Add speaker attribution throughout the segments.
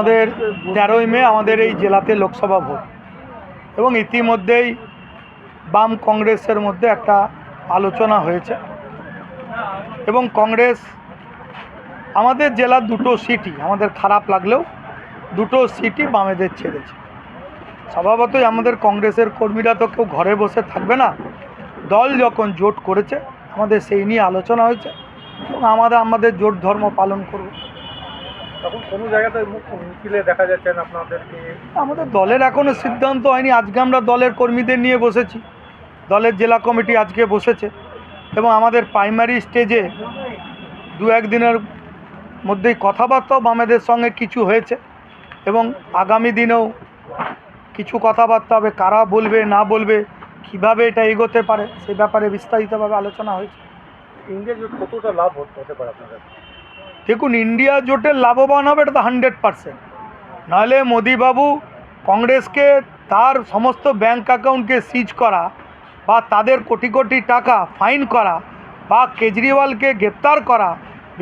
Speaker 1: আমাদের তেরোই মে আমাদের এই জেলাতে লোকসভা ভোট। এবং ইতিমধ্যেই বাম কংগ্রেসের মধ্যে একটা আলোচনা হয়েছে। এবং কংগ্রেস আমাদের জেলার দুটো সিটি, আমাদের খারাপ লাগলেও দুটো সিটি বামেদের ছেড়েছে। স্বভাবতই আমাদের কংগ্রেসের কর্মীরা তো কেউ ঘরে বসে থাকবে না। দল যখন জোট করেছে, আমাদের সেই নিয়ে আলোচনা হয়েছে। এবং আমাদের আমাদের জোট ধর্ম পালন করব
Speaker 2: তখন কোনো জায়গাতে মিছিলে দেখা আপনাদেরকে
Speaker 1: আমাদের দলের এখনও সিদ্ধান্ত হয়নি। আজকে আমরা দলের কর্মীদের নিয়ে বসেছি। দলের জেলা কমিটি আজকে বসেছে এবং আমাদের প্রাইমারি স্টেজে দু একদিনের মধ্যেই কথাবার্তাও বামেদের সঙ্গে কিছু হয়েছে এবং আগামী দিনেও কিছু কথাবার্তা হবে কারা বলবে না বলবে কীভাবে এটা এগোতে পারে সে ব্যাপারে বিস্তারিতভাবে আলোচনা হয়েছে।
Speaker 2: জোট কতটা লাভ হতে হতে পারে আপনাদের?
Speaker 1: দেখুন ইন্ডিয়া জোটের লাভবান হবে এটা তো হান্ড্রেড পারসেন্ট নাহলে মোদিবাবু কংগ্রেসকে তার সমস্ত ব্যাংক অ্যাকাউন্টকে সিজ করা বা তাদের কোটি কোটি টাকা ফাইন করা বা কেজরিওয়ালকে গ্রেপ্তার করা,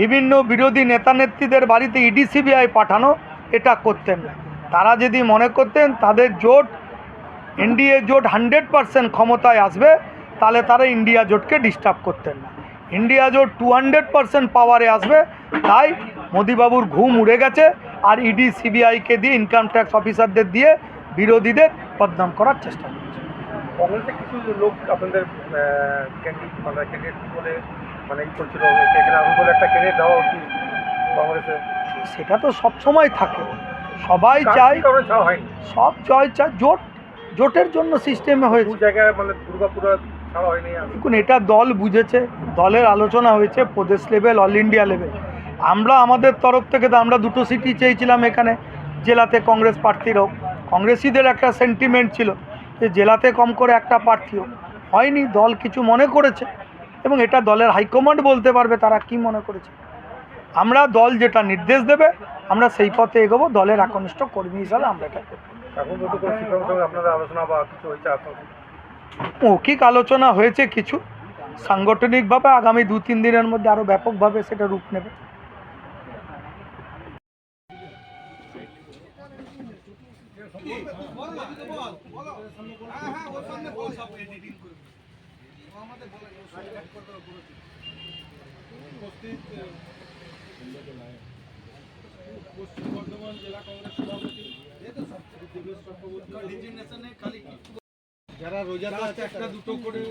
Speaker 1: বিভিন্ন বিরোধী নেতানেত্রীদের বাড়িতে ইডি সিবিআই পাঠানো, এটা করতেন না। তারা যদি মনে করতেন তাদের জোট এনডিএ জোট হান্ড্রেড পারসেন্ট ক্ষমতায় আসবে, তাহলে তারা ইন্ডিয়া জোটকে ডিস্টার্ব করতেন না। ইন্ডিয়া জোট টু হান্ড্রেড পারসেন্ট পাওয়ারে আসবে তাই মোদিবাবুর ঘুম উড়ে গেছে আর E ইডি সিবিআইকে দিয়ে ইনকাম ট্যাক্স অফিসারদের দিয়ে বিরোধীদের বদনাম করার চেষ্টা করছে।
Speaker 2: কংগ্রেসে কিছু লোক আপনাদের ক্যান্ডিডেট মানে বলে মানে ই করছিল বলে একটা ক্যান্ডিডেট দেওয়া উচিত কংগ্রেসে।
Speaker 1: সেটা তো সব সময় থাকে। সবাই চায় সব জয় চায় জোট জোটের জন্য সিস্টেমে হয়েছে।
Speaker 2: জায়গায় মানে দুর্গাপুরে
Speaker 1: দেখুন এটা দল বুঝেছে দলের আলোচনা হয়েছে প্রদেশ লেভেল অল ইন্ডিয়া লেভেল আমরা আমাদের তরফ থেকে তো আমরা দুটো সিটি চেয়েছিলাম এখানে জেলাতে কংগ্রেস প্রার্থীর হোক। কংগ্রেসিদের একটা সেন্টিমেন্ট ছিল যে জেলাতে কম করে একটা প্রার্থী হোক। হয়নি দল কিছু মনে করেছে এবং এটা দলের হাইকমান্ড বলতে পারবে তারা কি মনে করেছে। আমরা দল যেটা নির্দেশ দেবে আমরা সেই পথে এগোবো দলের একনিষ্ঠ কর্মী হিসাবে আমরা এটা করব।
Speaker 2: এখন আলোচনা বা কিছু হয়েছে
Speaker 1: মৌখিক আলোচনা হয়েছে কিছু। সাংগঠনিকভাবে আগামী দু, তিন দিনের মধ্যে আরও ব্যাপকভাবে সেটা রূপ নেবে।
Speaker 3: যারা রোজাতে আছে একটা দুটো করে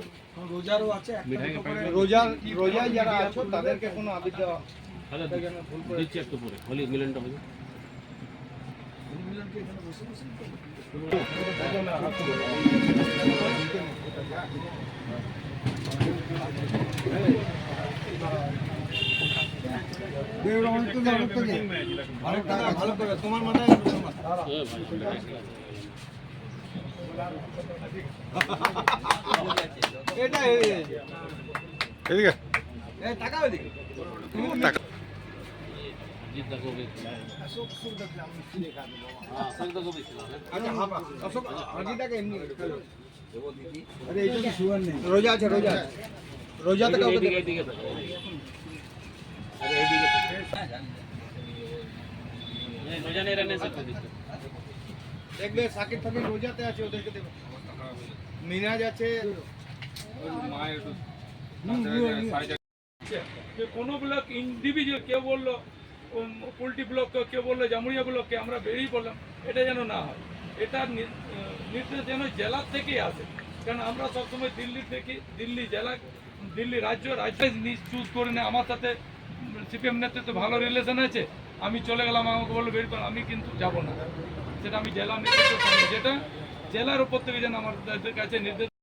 Speaker 3: রোজারও আছে একটা দুটো করে রোজার রোজায় যারা আছো তাদেরকে কোনো আবির দেওয়া
Speaker 4: দিচ্ছি একটু পরে হলি মিলনটা হবে।
Speaker 3: ভালো ভালো করে। তোমার মাথায় এটা
Speaker 2: এদিকে।
Speaker 3: এই টাকা
Speaker 4: হ্যাঁ সব দেখো বেশি
Speaker 3: আচ্ছা তো নেই। রোজা আছে রোজা আছে। রোজাতে কাউকে
Speaker 4: এদিকে এদিকে দেখো আরে
Speaker 3: দেখবে সাকিব ফাকিব রোজাতে আছে, ওদেরকে দেবে মিনাজ আছে
Speaker 5: কোনো ব্লক ইন্ডিভিজুয়াল কেউ বলল পোলট্রি ব্লককে কেউ বলল জামুরিয়া ব্লককে আমরা বেরিয়ে পড়লাম, এটা যেন না হয়। এটা নির্দেশ যেন জেলার থেকেই আসে। কারণ আমরা সবসময় দিল্লি থেকে, দিল্লি জেলা, দিল্লি রাজ্য রাজ্য চুজ করে নেয় আমার সাথে সিপিএম নেতৃত্বে ভালো রিলেশন আছে, আমি চলে গেলাম, আমাকে বলল বেরিয়ে আমি কিন্তু যাব না। সেটা আমি জেলা নেতৃত্ব যেটা জেলার উপর থেকে যেন আমাদের কাছে নির্দেশ